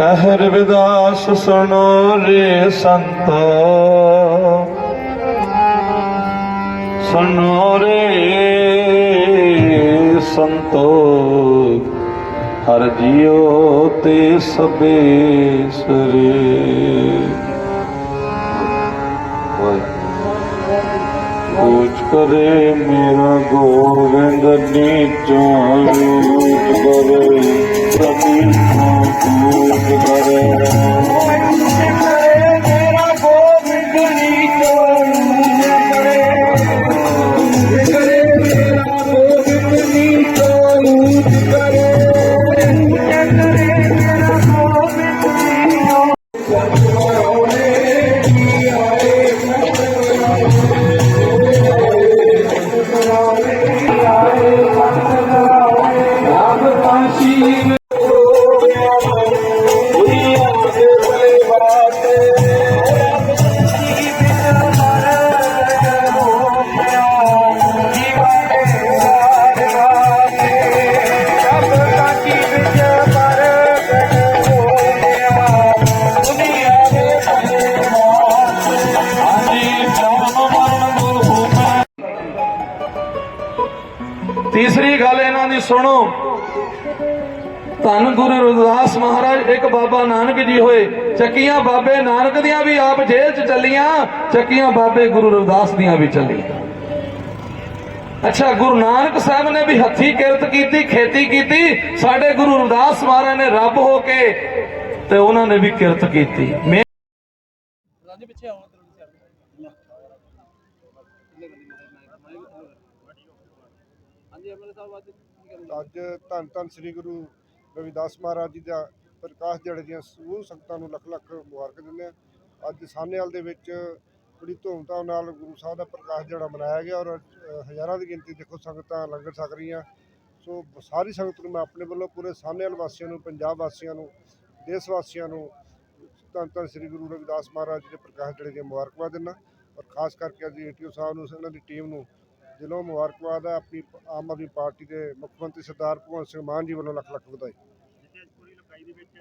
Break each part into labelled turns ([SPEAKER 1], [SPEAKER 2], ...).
[SPEAKER 1] ਕਹਿਰ ਵਿਦਾਸ ਸੁਣੋ ਰੇ ਸੰਤੋ। ਸੁਣੋ ਰੇ ਸੰਤੋ। ਹਰ ਜੀਓ ਤੇ ਸਬੇਸ ਰੇ। ਪੂਜ ਕਰੇ ਮੇਰਾ ਗੋਵਿੰਦ ਨੀਚੋਂ ਰੂਪ ਕਰੇ ਪ੍ਰਤੀ ਪੂਜ ਕਰੇ। ਤੀਸਰੀ ਗੱਲ ਇਹਨਾਂ ਦੀ ਸੁਣੋ। ਧੰਨ ਗੁਰੂ ਰਵਿਦਾਸ ਮਹਾਰਾਜ, ਇੱਕ ਬਾਬਾ ਨਾਨਕ ਜੀ ਹੋਏ। ਚੱਕੀਆਂ ਬਾਬੇ ਨਾਨਕ ਦੀਆਂ ਵੀ ਆਪ ਜੇਲ੍ਹ 'ਚ ਚੱਲੀਆਂ, ਚੱਕੀਆਂ ਬਾਬੇ ਗੁਰੂ ਰਵਿਦਾਸ ਦੀਆਂ ਵੀ ਚੱਲੀਆਂ। ਅੱਛਾ, ਗੁਰੂ ਨਾਨਕ ਸਾਹਿਬ ਨੇ ਵੀ ਹੱਥੀ ਕਿਰਤ ਕੀਤੀ, ਖੇਤੀ ਕੀਤੀ, ਸਾਡੇ ਗੁਰੂ ਰਵਿਦਾਸ ਮਹਾਰਾਜ ਨੇ ਰੱਬ ਹੋ ਕੇ ਤੇ ਉਹਨਾਂ ਨੇ ਵੀ ਕਿਰਤ ਕੀਤੀ। ਮੈਂ
[SPEAKER 2] ਅੱਜ ਧੰਨ ਧੰਨ ਸ੍ਰੀ ਗੁਰੂ ਰਵਿਦਾਸ ਮਹਾਰਾਜ ਜੀ ਦਾ ਪ੍ਰਕਾਸ਼ ਦਿਹਾੜੇ ਦੀਆਂ ਸਮੂਹ ਸੰਗਤਾਂ ਨੂੰ ਲੱਖ ਲੱਖ ਮੁਬਾਰਕ ਦਿੰਦੇ ਆ ਅੱਜ ਸਾਹਨੇਵਾਲ ਦੇ ਵਿੱਚ ਬੜੀ ਧੂਮਧਾਮ ਨਾਲ ਗੁਰੂ ਸਾਹਿਬ ਦਾ ਪ੍ਰਕਾਸ਼ ਦਿਹਾੜਾ ਮਨਾਇਆ ਗਿਆ ਔਰ ਹਜ਼ਾਰਾਂ ਦੀ ਗਿਣਤੀ ਦੇਖੋ ਸੰਗਤਾਂ ਲੰਗਰ ਛਕ ਰਹੀਆਂ। ਸੋ ਸਾਰੀ ਸੰਗਤ ਨੂੰ ਮੈਂ ਆਪਣੇ ਵੱਲੋਂ ਪੂਰੇ ਸਾਹਨੇਵਾਲ ਵਾਸੀਆਂ ਨੂੰ, ਪੰਜਾਬ ਵਾਸੀਆਂ ਨੂੰ, ਦੇਸ਼ ਵਾਸੀਆਂ ਨੂੰ ਧੰਨ ਧੰਨ ਸ੍ਰੀ ਗੁਰੂ ਰਵਿਦਾਸ ਮਹਾਰਾਜ ਜੀ ਦੇ ਪ੍ਰਕਾਸ਼ ਦਿਹਾੜੇ ਦੀਆਂ ਮੁਬਾਰਕਬਾਦ ਦਿੰਦਾ ਔਰ ਖਾਸ ਕਰਕੇ ਅੱਜ ਏਟੀਓ ਸਾਹਿਬ ਨੂੰ ਇਹਨਾਂ ਦੀ ਟੀਮ ਨੂੰ ਦਿਲੋਂ ਮੁਬਾਰਕਬਾਦ ਹੈ। ਆਪਣੀ ਆਮ ਆਦਮੀ ਪਾਰਟੀ ਦੇ ਮੁੱਖ ਮੰਤਰੀ ਸਰਦਾਰ ਭਗਵੰਤ ਸਿੰਘ ਮਾਨ ਜੀ ਵੱਲੋਂ ਲੱਖ ਲੱਖ ਵਧਾਈ।
[SPEAKER 3] ਜਿੱਥੇ ਅੱਜ ਪੂਰੀ ਲੋਕਾਈ ਦੇ ਵਿੱਚ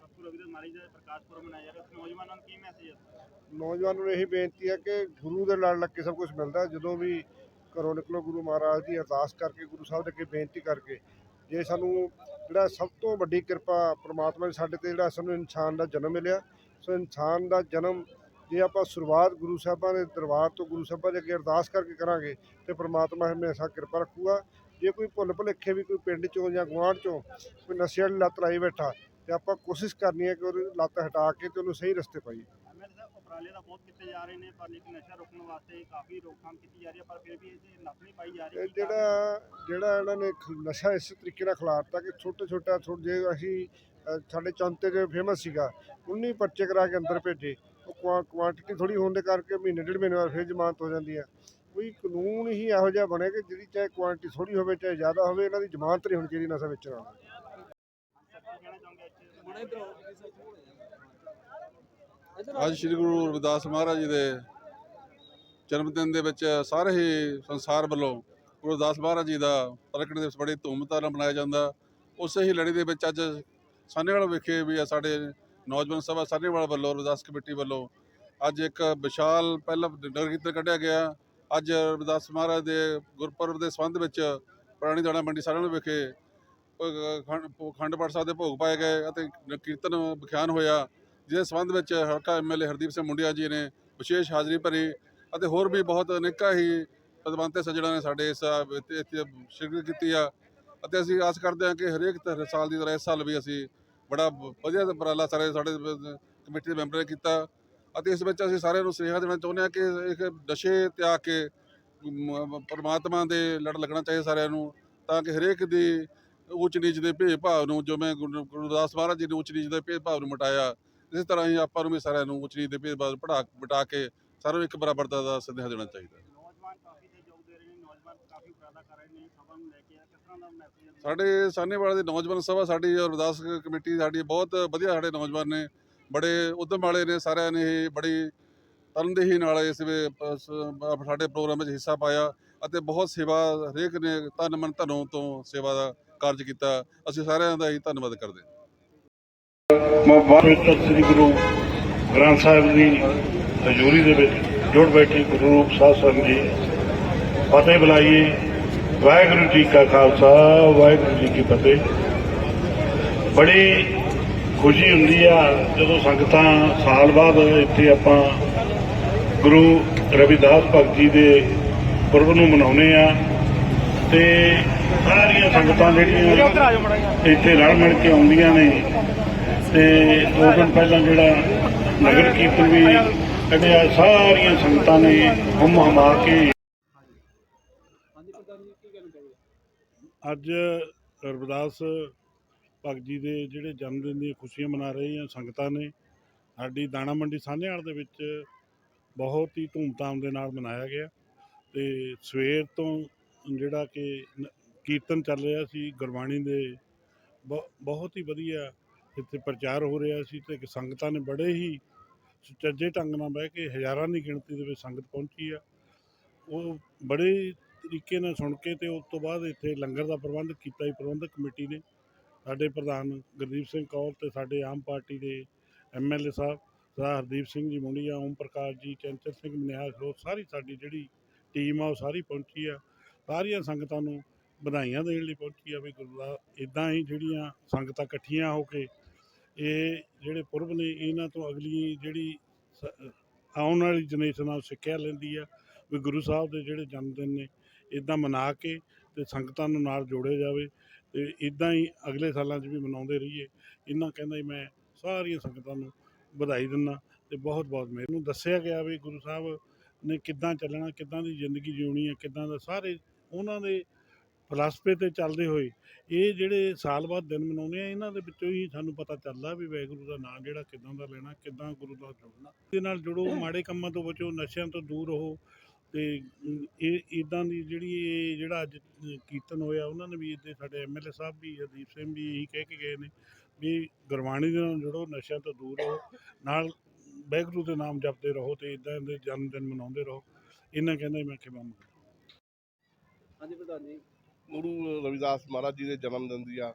[SPEAKER 3] ਬਾਪੂ ਰਵਿਦਾਸ ਮਹਾਰਾਜ ਦਾ ਪ੍ਰਕਾਸ਼ ਪੁਰਬ ਮਨਾਇਆ ਜਾ ਰਿਹਾ ਉਸ ਨੌਜਵਾਨਾਂ ਨੂੰ ਕੀ ਮੈਸੇਜ ਹੈ?
[SPEAKER 2] ਨੌਜਵਾਨਾਂ ਨੂੰ ਇਹੀ ਬੇਨਤੀ ਹੈ ਕਿ ਗੁਰੂ ਦੇ ਲੜ ਲੱਗ ਕੇ ਸਭ ਕੁਝ ਮਿਲਦਾ। ਜਦੋਂ ਵੀ ਘਰੋਂ ਨਿਕਲੋ ਗੁਰੂ ਮਹਾਰਾਜ ਦੀ ਅਰਦਾਸ ਕਰਕੇ ਗੁਰੂ ਸਾਹਿਬ ਦੇ ਅੱਗੇ ਬੇਨਤੀ ਕਰਕੇ ਜੇ ਸਾਨੂੰ ਜਿਹੜਾ ਸਭ ਤੋਂ ਵੱਡੀ ਕਿਰਪਾ ਪ੍ਰਮਾਤਮਾ ਨੇ ਸਾਡੇ ਤੇ ਜਿਹੜਾ ਸਾਨੂੰ ਇਨਸਾਨ ਦਾ ਜਨਮ ਮਿਲਿਆ ਸੋ ਇਨਸਾਨ ਦਾ ਜਨਮ ਜੇ ਆਪਾਂ ਸ਼ੁਰੂਆਤ ਗੁਰੂ ਸਾਹਿਬਾਂ ਦੇ ਦਰਬਾਰ ਤੋਂ ਗੁਰੂ ਸਾਹਿਬਾਂ ਦੇ ਅੱਗੇ ਅਰਦਾਸ ਕਰਕੇ ਕਰਾਂਗੇ ਤੇ ਪ੍ਰਮਾਤਮਾ ਹਮੇਸ਼ਾ ਕਿਰਪਾ ਰੱਖੂਗਾ। ਜੇ ਕੋਈ ਭੁੱਲ ਭੁਲੇਖੇ ਵੀ ਕੋਈ ਪਿੰਡ ਚੋਂ ਜਾਂ ਗੁਆਂਢ ਚੋਂ ਕੋਈ ਨਸ਼ੇ ਵਾਲੀ ਲੱਤ ਲਾਈ ਬੈਠਾ ਤੇ ਆਪਾਂ ਕੋਸ਼ਿਸ਼ ਕਰਨੀ ਹੈ ਕਿ ਉਹਦੀ ਲੱਤ ਹਟਾ ਕੇ ਤੇ ਉਹਨੂੰ ਸਹੀ ਰਸਤੇ ਪਾਈਏ।
[SPEAKER 3] ਉਪਰਾਲੇ ਤਾਂ ਬਹੁਤ ਕੀਤੇ ਜਾ ਰਹੇ ਨੇ ਪਰ ਲੇਕਿਨ ਨਸ਼ਾ ਰੋਕਣ ਵਾਸਤੇ ਕਾਫੀ ਰੋਕਥਾਮ ਕੀਤੀ ਜਾ ਰਹੀ ਹੈ ਪਰ ਫਿਰ ਵੀ ਇਹ ਨੱਥ ਨਹੀਂ ਪਾਈ ਜਾ ਰਹੀ?
[SPEAKER 2] ਜਿਹੜਾ ਜਿਹੜਾ ਇਹਨਾਂ ਨੇ ਨਸ਼ਾ ਇਸ ਤਰੀਕੇ ਨਾਲ ਖਿਲਾਰਤਾ ਕਿ ਛੋਟੇ ਛੋਟਾ ਥੋੜ੍ਹੇ ਜੇ ਅਸੀਂ ਸਾਡੇ ਚੌਂਤੇ ਦੇ ਫੇਮਸ ਸੀਗਾ 19 ਪਰਚੇ ਕਰਾ ਕੇ ਅੰਦਰ ਭੇਜੇ। ਉਹ ਕੁਆਂਟੀਟੀ ਥੋੜੀ ਹੋਣ ਦੇ ਕਰਕੇ ਮਹੀਨੇ, ਡੇਢ ਮਹੀਨੇ ਬਾਅਦ ਫਿਰ ਜ਼ਮਾਨਤ ਹੋ ਜਾਂਦੀ ਹੈ। ਕੋਈ ਕਾਨੂੰਨ ਹੀ ਇਹੋ ਜਿਹਾ ਬਣੇ ਕਿ ਜਿਹੜੀ ਚਾਹੇ ਕੁਆਂਟੀਟੀ ਥੋੜੀ ਹੋਵੇ, ਚਾਹੇ ਜ਼ਿਆਦਾ ਹੋਵੇ, ਇਹਨਾਂ ਦੀ ਜ਼ਮਾਨਤ ਨਹੀਂ ਹੋਣੀ ਚਾਹੀਦੀ ਨਸ਼ਾ ਵੇਚਣ ਵਾਲਾ।
[SPEAKER 4] ਅੱਜ ਸ੍ਰੀ ਗੁਰੂ ਰਵਿਦਾਸ ਮਹਾਰਾਜ ਜੀ ਦੇ ਜਨਮ ਦਿਨ ਦੇ ਵਿੱਚ ਸਾਰੇ ਹੀ ਸੰਸਾਰ ਵੱਲੋਂ ਗੁਰੂ ਰਵਿਦਾਸ ਮਹਾਰਾਜ ਜੀ ਦਾ ਪ੍ਰਗਟ ਦਿਵਸ ਬੜੀ ਧੂਮਧਾਮ ਨਾਲ ਮਨਾਇਆ ਜਾਂਦਾ। ਉਸੇ ਹੀ ਲੜੀ ਦੇ ਵਿੱਚ ਅੱਜ ਸਾਨੇਵਾਲ ਵਿਖੇ ਵੀ ਆ ਸਾਡੇ ਨੌਜਵਾਨ ਸਭਾ ਸਾਨੇਵਾਲ ਵੱਲੋਂ ਰਵਿਦਾਸ ਕਮੇਟੀ ਵੱਲੋਂ ਅੱਜ ਇੱਕ ਵਿਸ਼ਾਲ ਪਹਿਲਾ ਨਗਰ ਕੀਰਤਨ ਕੱਢਿਆ ਗਿਆ। ਅੱਜ ਰਵਿਦਾਸ ਮਹਾਰਾਜ ਦੇ ਗੁਰਪੁਰਬ ਦੇ ਸੰਬੰਧ ਵਿੱਚ ਪੁਰਾਣੀ ਦਾਣਾ ਮੰਡੀ ਸਾਰਿਆਂ ਨੂੰ ਵਿਖੇ ਅਹ, ਖੰਡ ਪਾਠ ਸਾਹਿਬ ਦੇ ਭੋਗ ਪਾਏ ਗਏ ਅਤੇ ਕੀਰਤਨ ਵਿਖਿਆਨ ਹੋਇਆ। ਜਿਸ ਸੰਬੰਧ ਵਿੱਚ ਹਲਕਾ ਐਮਐਲਏ ਹਰਦੀਪ ਸਿੰਘ ਮੁੰਡਿਆ ਜੀ ਨੇ ਵਿਸ਼ੇਸ਼ ਹਾਜ਼ਰੀ ਭਰੀ ਅਤੇ ਹੋਰ ਵੀ ਬਹੁਤ ਅਨੇਕਾਂ ਹੀ ਪਦਵੰਤੇ ਸੱਜਣਾ ਨੇ ਸਾਡੇ ਇਸ ਇੱਥੇ ਸ਼ਿਰਕਤ ਕੀਤੀ ਆ ਅਤੇ ਅਸੀਂ ਆਸ ਕਰਦੇ ਹਾਂ ਕਿ ਹਰੇਕ ਸਾਲ ਦੀ ਤਰ੍ਹਾਂ ਇਸ ਸਾਲ ਵੀ ਅਸੀਂ ਬੜਾ ਵਧੀਆ ਉਪਰਾਲਾ ਸਾਰੇ ਸਾਡੇ ਕਮੇਟੀ ਦੇ ਮੈਂਬਰਾਂ ਨੇ ਕੀਤਾ ਅਤੇ ਇਸ ਵਿੱਚ ਅਸੀਂ ਸਾਰਿਆਂ ਨੂੰ ਸੁਨੇਹਾ ਦੇਣਾ ਚਾਹੁੰਦੇ ਹਾਂ ਕਿ ਇੱਕ ਨਸ਼ੇ ਤਿਆਗ ਕੇ ਪਰਮਾਤਮਾ ਦੇ ਲੜ ਲੱਗਣਾ ਚਾਹੀਦਾ ਸਾਰਿਆਂ ਨੂੰ ਤਾਂ ਕਿ ਹਰੇਕ ਦੀ ਉੱਚ ਨੀਚ ਦੇ ਭੇਦਭਾਵ ਨੂੰ ਜੋ ਮੈਂ ਗੁਰੂ, ਗੁਰਦਾਸ ਮਹਾਰਾਜ ਜੀ ਨੇ ਉੱਚ ਨੀਚ ਦੇ ਭੇਦਭਾਵ ਨੂੰ ਮਿਟਾਇਆ ਇਸੇ ਤਰ੍ਹਾਂ ਹੀ ਆਪਾਂ ਨੂੰ ਵੀ ਸਾਰਿਆਂ ਨੂੰ ਉੱਚ ਨੀਚ ਦੇ ਭੇਦਭਾਵ ਪੜਾ ਮਿਟਾ ਕੇ ਸਾਰਿਆਂ ਨੂੰ ਇੱਕ ਬਰਾਬਰਤਾ ਦਾ ਸੰਦੇਸ਼ ਦੇਣਾ ਚਾਹੀਦਾ।
[SPEAKER 3] ਨੌਜਵਾਨ ਕਾਫੀ ਸਹਿਯੋਗ ਦੇ ਰਹੇ ਨੇ, ਨੌਜਵਾਨ ਕਾਫੀ ਉਪਰਾਲਾ ਕਰ ਰਹੇ ਨੇ, ਸਭਾ ਨੂੰ ਲੈ ਕੇ
[SPEAKER 4] ਸਾਡੇ ਸਾਹਨੇਵਾਲੇ ਦੀ ਨੌਜਵਾਨ ਸਭਾ, ਸਾਡੀ ਅਰਦਾਸ ਕਮੇਟੀ, ਸਾਡੀ ਬਹੁਤ ਵਧੀਆ ਸਾਡੇ ਨੌਜਵਾਨ ਨੇ, ਬੜੇ ਉਦਮ ਵਾਲੇ ਨੇ, ਸਾਰਿਆਂ ਨੇ ਇਹ ਬੜੀ ਤਨਦੇਹੀ ਨਾਲ ਇਸ ਵੇ- ਸਾਡੇ ਪ੍ਰੋਗਰਾਮ ਵਿੱਚ ਹਿੱਸਾ ਪਾਇਆ ਅਤੇ ਬਹੁਤ ਸੇਵਾ ਹਰੇਕ ਨੇ ਤਨ ਮਨ ਧਨੋਂ ਤੋਂ ਸੇਵਾ ਦਾ ਕਾਰਜ ਕੀਤਾ। ਅਸੀਂ ਸਾਰਿਆਂ ਦਾ ਹੀ ਧੰਨਵਾਦ ਕਰਦੇ
[SPEAKER 5] ਮੈਂ ਪਵਿੱਤਰ ਸ੍ਰੀ ਗੁਰੂ ਗ੍ਰੰਥ ਸਾਹਿਬ ਦੀ ਹਜ਼ੂਰੀ ਦੇ ਵਿੱਚ ਜੁੜ ਬੈਠੇ ਗੁਰੂ ਸਾਹਿਬ ਸਾਧ ਜੀ, ਫਤਿਹ ਬੁਲਾਈਏ। ਵਾਹਿਗੁਰੂ ਜੀ ਕਾ ਖਾਲਸਾ, ਵਾਹਿਗੁਰੂ ਜੀ ਕੀ ਫਤਿਹ। ਬੜੀ ਖੁਸ਼ੀ ਹੁੰਦੀ ਆ ਜਦੋਂ ਸੰਗਤਾਂ ਸਾਲ ਬਾਅਦ ਇੱਥੇ ਆਪਾਂ ਗੁਰੂ ਰਵਿਦਾਸ ਭਗਤ ਜੀ ਦੇ ਪੁਰਬ ਨੂੰ ਮਨਾਉਂਦੇ ਆ ਤੇ ਸਾਰੀਆਂ ਸੰਗਤਾਂ ਜਿਹੜੀਆਂ ਇੱਥੇ ਰਲ ਮਿਲ ਕੇ ਆਉਂਦੀਆਂ ਨੇ ਤੇ ਦੋ ਦਿਨ ਪਹਿਲਾਂ ਜਿਹੜਾ ਨਗਰ ਕੀਰਤਨ ਵੀ ਕੱਢਿਆ, ਸਾਰੀਆਂ ਸੰਗਤਾਂ ਨੇ ਹੁਮ ਹਮਾ ਕੇ ਅੱਜ ਰਵਿਦਾਸ ਭਗਤ ਜੀ ਦੇ ਜਿਹੜੇ ਜਨਮ ਦਿਨ ਦੀਆਂ ਖੁਸ਼ੀਆਂ ਮਨਾ ਰਹੀਆਂ ਸੰਗਤਾਂ ਨੇ, ਸਾਡੀ ਦਾਣਾ ਮੰਡੀ ਸਾਹਨੇਵਾਲ ਦੇ ਵਿੱਚ ਬਹੁਤ ਹੀ ਧੂਮਧਾਮ ਦੇ ਨਾਲ ਮਨਾਇਆ ਗਿਆ ਤੇ ਸਵੇਰ ਤੋਂ ਜਿਹੜਾ ਕਿ ਕੀਰਤਨ ਚੱਲ ਰਿਹਾ ਸੀ, ਗੁਰਬਾਣੀ ਦੇ ਬ- ਬਹੁਤ ਹੀ ਵਧੀਆ ਇੱਥੇ ਪ੍ਰਚਾਰ ਹੋ ਰਿਹਾ ਸੀ ਤੇ ਸੰਗਤਾਂ ਨੇ ਬੜੇ ਹੀ ਸੁਚੱਜੇ ਢੰਗ ਨਾਲ ਬਹਿ ਕੇ ਹਜ਼ਾਰਾਂ ਦੀ ਗਿਣਤੀ ਦੇ ਵਿੱਚ ਸੰਗਤ ਪਹੁੰਚੀ ਆ। ਉਹ ਬੜੇ ਤਰੀਕੇ ਨਾਲ ਸੁਣ ਕੇ ਤੇ ਉਸ ਤੋਂ ਬਾਅਦ ਇੱਥੇ ਲੰਗਰ ਦਾ ਪ੍ਰਬੰਧ ਕੀਤਾ ਹੀ ਪ੍ਰਬੰਧਕ ਕਮੇਟੀ ਨੇ। ਸਾਡੇ ਪ੍ਰਧਾਨ ਗੁਰਦੀਪ ਸਿੰਘ ਕੌਰ ਤੇ ਸਾਡੇ ਆਮ ਪਾਰਟੀ ਦੇ ਐਮਐਲਏ ਸਾਹਿਬ ਸਰਦਾਰ ਹਰਦੀਪ ਸਿੰਘ ਜੀ ਮੁੰਡੀਆ ਓਮ ਪ੍ਰਕਾਸ਼ ਜੀ, ਚੰਚਲ ਸਿੰਘ ਮਨਿਆਲ ਖਰੋੜ ਸਾਰੀ ਸਾਡੀ ਜਿਹੜੀ ਟੀਮ ਆ, ਉਹ ਸਾਰੀ ਪਹੁੰਚੀ ਆ। ਸਾਰੀਆਂ ਸੰਗਤਾਂ ਨੂੰ ਵਧਾਈਆਂ ਦੇਣ ਲਈ ਪਹੁੰਚੀ ਆ ਵੀ ਗੁਰੂ ਦਾ ਇਦਾਂ ਹੀ ਜਿਹੜੀਆਂ ਸੰਗਤਾਂ ਇਕੱਠੀਆਂ ਹੋ ਕੇ, ਇਹ ਜਿਹੜੇ ਪੁਰਬ ਨੇ, ਇਹਨਾਂ ਤੋਂ ਅਗਲੀ ਜਿਹੜੀ ਸ- ਆਉਣ ਵਾਲੀ ਜਨਰੇਸ਼ਨ ਨਾਲ ਸਿੱਖਿਆ ਲੈਂਦੀ ਆ। ਵੀ ਗੁਰੂ ਸਾਹਿਬ ਦੇ ਜਿਹੜੇ ਜਨਮ ਦਿਨ ਨੇ ਇਦਾਂ ਮਨਾ ਕੇ ਤੇ ਸੰਗਤਾਂ ਨੂੰ ਨਾਲ ਜੋੜਿਆ ਜਾਵੇ ਤੇ ਇਦਾਂ ਹੀ ਅਗਲੇ ਸਾਲਾਂ 'ਚ ਵੀ ਮਨਾਉਂਦੇ ਰਹੀਏ। ਇਹਨਾਂ ਕਹਿੰਦਾ ਜੀ, ਮੈਂ ਸਾਰੀਆਂ ਸੰਗਤਾਂ ਨੂੰ ਵਧਾਈ ਦਿੰਦਾ ਤੇ ਬਹੁਤ ਬਹੁਤ ਮੈਨੂੰ ਦੱਸਿਆ ਗਿਆ ਵੀ ਗੁਰੂ ਸਾਹਿਬ ਨੇ ਕਿੱਦਾਂ ਚੱਲਣਾ, ਕਿੱਦਾਂ ਦੀ ਜ਼ਿੰਦਗੀ ਜਿਉਣੀ ਹੈ, ਕਿੱਦਾਂ ਦਾ ਸਾਰੇ ਉਹਨਾਂ ਦੇ ਫਲਸਫੇ ਤੇ ਚੱਲਦੇ ਹੋਏ ਇਹ ਜਿਹੜੇ ਸਾਲ ਬਾਅਦ ਦਿਨ ਮਨਾਉਂਦੇ ਆ, ਇਹਨਾਂ ਦੇ ਵਿੱਚੋਂ ਹੀ ਸਾਨੂੰ ਪਤਾ ਚੱਲਦਾ ਵੀ ਵਾਹਿਗੁਰੂ ਦਾ ਨਾਮ ਜਿਹੜਾ ਕਿੱਦਾਂ ਦਾ ਲੈਣਾ, ਕਿੱਦਾਂ ਗੁਰੂ ਦਾ ਜੁੜਨਾ। ਇਹਦੇ ਨਾਲ ਜੁੜੋ, ਮਾੜੇ ਕੰਮਾਂ ਤੋਂ ਬਚੋ, ਨਸ਼ਿਆਂ ਤੋਂ ਦੂਰ ਰਹੋ। ਤੇ ਅਮ, ਇਹ ਇਦਾਂ ਦੀ ਜਿਹੜੀ ਇਹ ਜਿਹੜਾ ਅੱਜ ਕੀਰਤਨ ਹੋਇਆ ਉਹਨਾਂ ਨੇ ਵੀ ਇੱਥੇ ਸਾਡੇ ਐਮਐਲਏ ਸਾਹਿਬ ਵੀ ਹਰਦੀਪ ਸਿੰਘ ਵੀ ਇਹੀ ਕਹਿ ਕੇ ਗਏ ਨੇ ਵੀ ਗੁਰਬਾਣੀ ਦੇ ਨਾਲ ਜੁੜੋ ਨਸ਼ਿਆਂ ਤੋਂ ਦੂਰ ਰਹੋ ਨਾਲ ਵਾਹਿਗੁਰੂ ਦੇ ਨਾਮ ਜਪਦੇ ਰਹੋ ਤੇ ਇਦਾਂ ਦੇ ਜਨਮ ਦਿਨ ਮਨਾਉਂਦੇ ਰਹੋ। ਇਹਨਾਂ ਕਹਿੰਦਾ ਮੈਂ ਕਿ ਬੰਦ
[SPEAKER 6] ਗੁਰੂ ਰਵਿਦਾਸ ਮਹਾਰਾਜ ਜੀ ਦੇ ਜਨਮ ਦਿਨ ਦੀਆਂ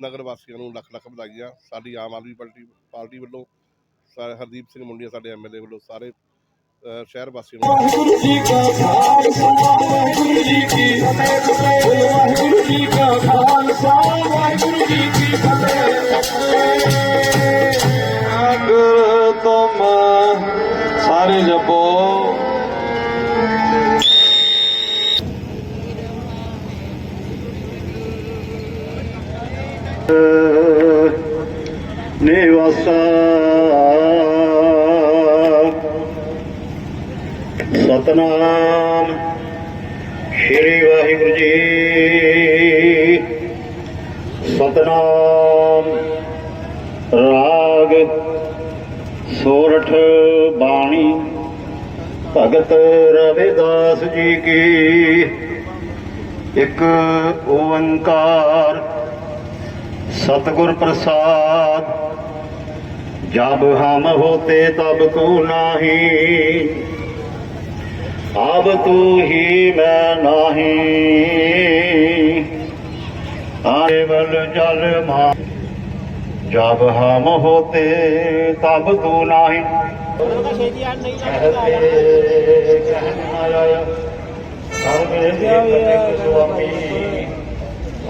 [SPEAKER 6] ਨਗਰ ਵਾਸੀਆਂ ਨੂੰ ਲੱਖ ਲੱਖ ਵਧਾਈਆਂ। ਸਾਡੀ ਆਮ ਆਦਮੀ ਪਾਰਟੀ ਪਾਰਟੀ ਵੱਲੋਂ ਸਾਰੇ ਹਰਦੀਪ ਸਿੰਘ ਮੁੰਡੀਆ ਸਾਡੇ ਐਮਐਲਏ ਵੱਲੋਂ ਸਾਰੇ ਸ਼ਹਿਰ ਵਾਸੀਆਂ ਨੂੰ।
[SPEAKER 1] ਵਾਹਿਗੁਰੂ ਜੀ ਕਾ ਖਾਲਸਾ, ਵਾਹਿਗੁਰੂ ਜੀ ਕੀ ਫਤਿਹ। ਵਾਹਿਗੁਰੂ ਜੀ ਕਾ ਖਾਲਸਾ ਵਾਹਿਗੁਰੂ ਜੀ ਕੀ ਫਤਿਹ ਅਗਰ ਤੁਮ ਸਾਰੇ ਜਪੋ।
[SPEAKER 5] ਨਿਵਾਸਾ ਸਤਨਾਮ। ਸ਼੍ਰੀ ਵਾਹਿਗੁਰੂ ਜੀ। ਸਤਨਾਮ। ਰਾਗ, ਸੋਰਠ, ਬਾਣੀ, ਭਗਤ ਰਵਿਦਾਸ ਜੀ ਕੀ। ਇੱਕ ਓੰਕਾਰ, ਸਤਗੁਰ ਪ੍ਰਸਾਦ। ਜਬ ਹਮ ਹੋਤੇ ਤਬ ਕੋ ਨਾਹੀ। ਆਬ ਤੂੰ ਹੀ ਮੈਂ ਨਾਹੀ। ਆਏ ਵਲ ਜਲ ਮਾ ਜਬ ਹਮ ਹੋਤੇ, ਤਬ ਤੂੰ ਨਾਹੀ।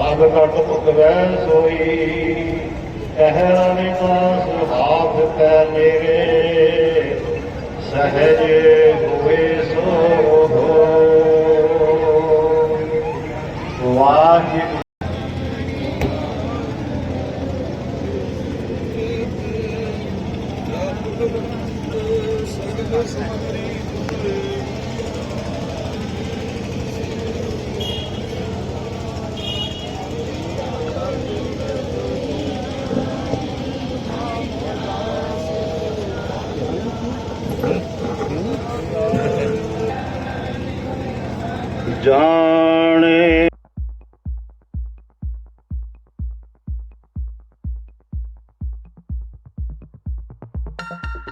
[SPEAKER 5] ਆਬ ਕਟ ਪੁੱਤਵੈ ਸੋਈ ਕਹਿਰਾਨੇ ਦਾ ਸੁਹਾਗ ਪੈ ਮੇਰੇ ਸਹਜੇ Thank you.